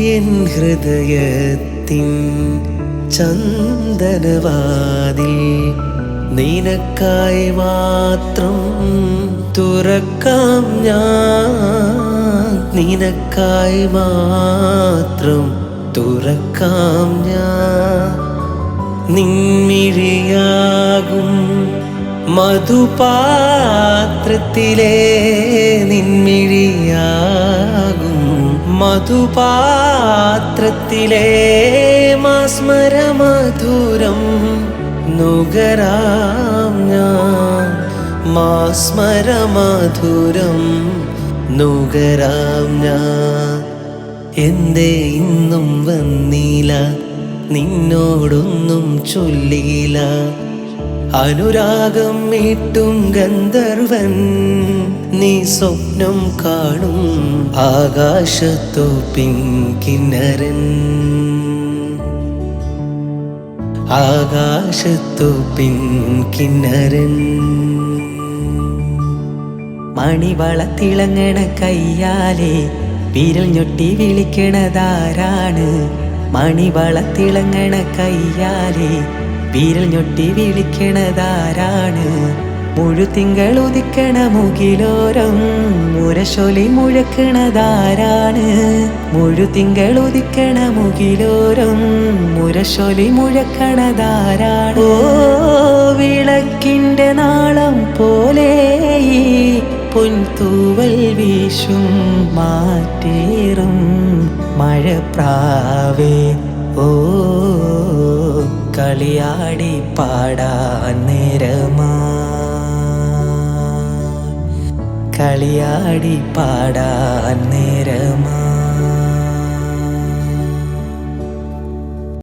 N ഹൃദയത്തിൻ ചന്ദനവാതിൽ നിനക്കായി മാത്രം തുറക്കാം ഞാൻ. നിനക്കായി മാത്രം തുറക്കാം ഞാൻ. നിൻമിഴിയാകും മധുപാത്രത്തിലെ മധുപാത്രത്തിലെ മാസ്മരമധുരം നുകരാം ഞാൻ. മാസ്മരമധുരം നുകരാം ഞാൻ. എന്തേ ഇന്നും വന്നില്ല നിന്നോടൊന്നും ചൊല്ലിയില്ല അനുരാഗം മീട്ടും ഗന്ധർവൻ നീ സ്വപ്നം കാണും ആകാശത്തു പിങ്കിന്നരൻ ആകാശത്തു പിൻകിന്നരൻ മണിവളത്തിളങ്ങണ കയ്യാലെ വിരൽ ഞൊട്ടി വിളിക്കണതാരാണ്? മണിവളത്തിളങ്ങണ കയ്യാലെ വിരൽ ഞൊട്ടി വിളിക്കണതാരാണ് മുഴുതിങ്കൾ ഉദിക്കണ മുകിലോരം മുരശൊലി മുഴക്കണതാരാണ് മുഴുതിങ്കൾ ഉദിക്കണ മുകിലോരം മുരശൊലി മുഴക്കണതാരാണ് ഓ വിളക്കിന്റെ നാളം പോലെ പൊൻതൂവൽ വീശും മാറ്റേറും മഴ പ്രാവേ ഓ കളിയാടി പാടാൻ നേരമാ. കളിയാടി പാടാൻ നേരമാ.